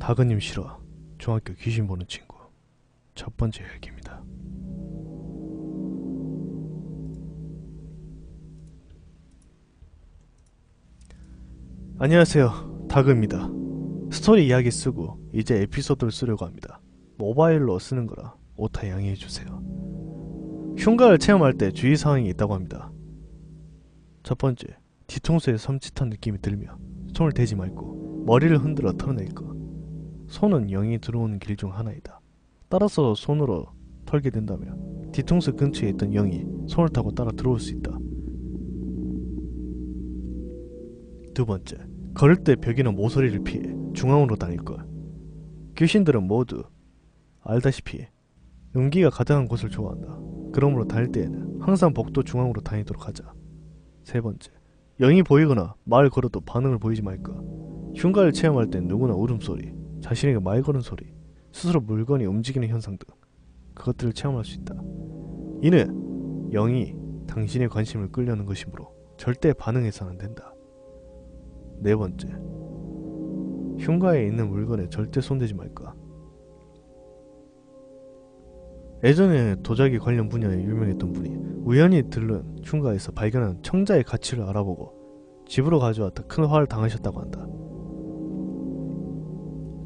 다그님 싫어. 중학교 귀신 보는 친구. 첫 번째 이야기입니다. 안녕하세요. 다그입니다. 스토리 이야기 쓰고 이제 에피소드를 쓰려고 합니다. 모바일로 쓰는 거라 오타 양해해 주세요. 흉가를 체험할 때 주의사항이 있다고 합니다. 첫 번째, 뒤통수에 섬찟한 느낌이 들며 손을 대지 말고 머리를 흔들어 털어낼 것. 손은 영이 들어오는 길 중 하나이다. 따라서 손으로 털게 된다면 뒤통수 근처에 있던 영이 손을 타고 따라 들어올 수 있다. 두 번째, 걸을 때 벽이나 모서리를 피해 중앙으로 다닐 것. 귀신들은 모두 알다시피 용기가 가득한 곳을 좋아한다. 그러므로 다닐 때에는 항상 복도 중앙으로 다니도록 하자. 세 번째, 영이 보이거나 말 걸어도 반응을 보이지 말까. 흉가를 체험할 땐 누구나 울음소리, 자신에게 말 거는 소리, 스스로 물건이 움직이는 현상 등 그것들을 체험할 수 있다. 이는 영이 당신의 관심을 끌려는 것이므로 절대 반응해서는 안 된다. 네 번째, 흉가에 있는 물건에 절대 손대지 말까. 예전에 도자기 관련 분야에 유명했던 분이 우연히 들른 흉가에서 발견한 청자의 가치를 알아보고 집으로 가져왔다 큰 화를 당하셨다고 한다.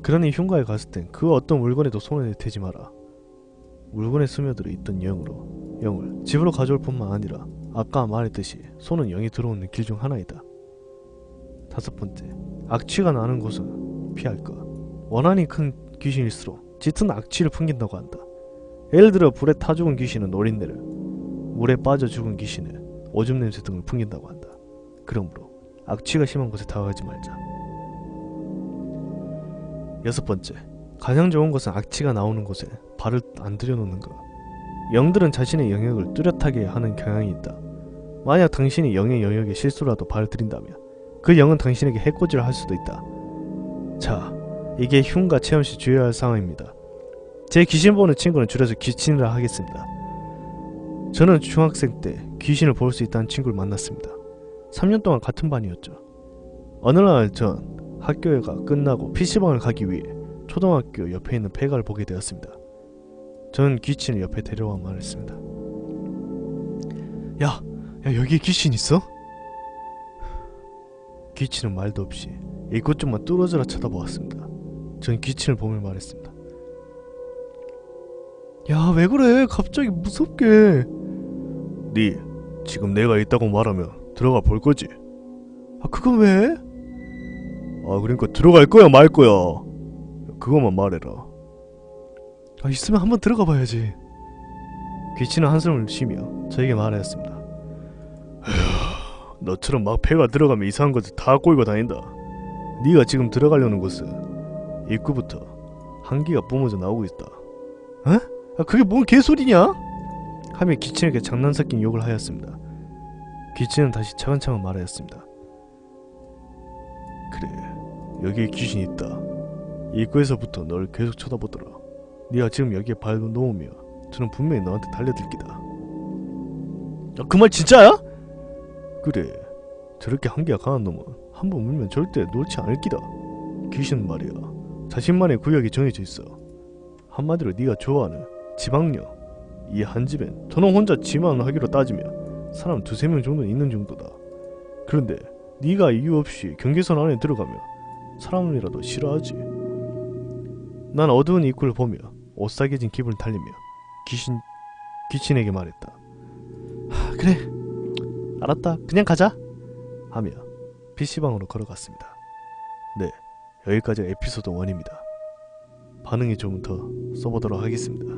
그러니 흉가에 갔을 땐 그 어떤 물건에도 손을 대지 마라. 물건에 스며들어 있던 영으로 영을 집으로 가져올 뿐만 아니라 아까 말했듯이 손은 영이 들어오는 길 중 하나이다. 다섯 번째, 악취가 나는 곳은 피할 것. 원한이 큰 귀신일수록 짙은 악취를 풍긴다고 한다. 예를 들어 불에 타 죽은 귀신은 노린내를, 물에 빠져 죽은 귀신은 오줌 냄새 등을 풍긴다고 한다. 그러므로 악취가 심한 곳에 다가가지 말자. 여섯 번째, 가장 좋은 것은 악취가 나오는 곳에 발을 안 들여놓는 것. 영들은 자신의 영역을 뚜렷하게 하는 경향이 있다. 만약 당신이 영의 영역에 실수라도 발을 들인다면 그 영은 당신에게 해코지를 할 수도 있다. 자, 이게 흉가 체험 시 주의해야 할 상황입니다. 제 귀신 보는 친구는 줄여서 귀친이라 하겠습니다. 저는 중학생 때 귀신을 볼 수 있다는 친구를 만났습니다. 3년 동안 같은 반이었죠. 어느 날 전 학교가 끝나고 PC방을 가기 위해 초등학교 옆에 있는 폐가를 보게 되었습니다. 전 귀친을 옆에 데려와 말했습니다. 야, 야 여기에 귀신 있어? 귀친은 말도 없이 이것 좀만 뚫어져라 쳐다보았습니다. 전 귀친을 보며 말했습니다. 야, 왜 그래? 갑자기 무섭게. 네, 지금 내가 있다고 말하면 들어가 볼 거지? 아, 그건 왜? 아, 그러니까 들어갈 거야, 말 거야? 그것만 말해라. 아, 있으면 한번 들어가 봐야지. 귀치는 한숨을 쉬며 저에게 말하였습니다. 에휴, 너처럼 막 배가 들어가면 이상한 것을 다 꼬이고 다닌다. 네가 지금 들어가려는 곳은 입구부터 한기가 뿜어져 나오고 있다. 에? 아, 그게 뭔 개소리냐? 하며 귀친에게 장난 섞인 욕을 하였습니다. 귀친은 다시 차근차근 말하였습니다. 그래, 여기에 귀신이 있다. 입구에서부터 널 계속 쳐다보더라. 네가 지금 여기에 발 놓으면 저는 분명히 너한테 달려들 기다. 야, 그 말 진짜야? 그래, 저렇게 한계가 강한 놈은 한번 물면 절대 놓지 않을 기다. 귀신은 말이야, 자신만의 구역이 정해져 있어. 한마디로 네가 좋아하는 지방령 이 한 집엔 저놈 혼자 지만 하기로 따지면 사람 두세 명 정도는 있는 정도다. 그런데 네가 이유 없이 경계선 안에 들어가면 사람이라도 싫어하지. 난 어두운 입구를 보며 오싹해진 기분을 달리며 귀신 귀신에게 말했다. 하, 그래, 알았다. 그냥 가자. 하며 PC방으로 걸어갔습니다. 네, 여기까지 에피소드 1입니다. 반응이 좀더 써보도록 하겠습니다.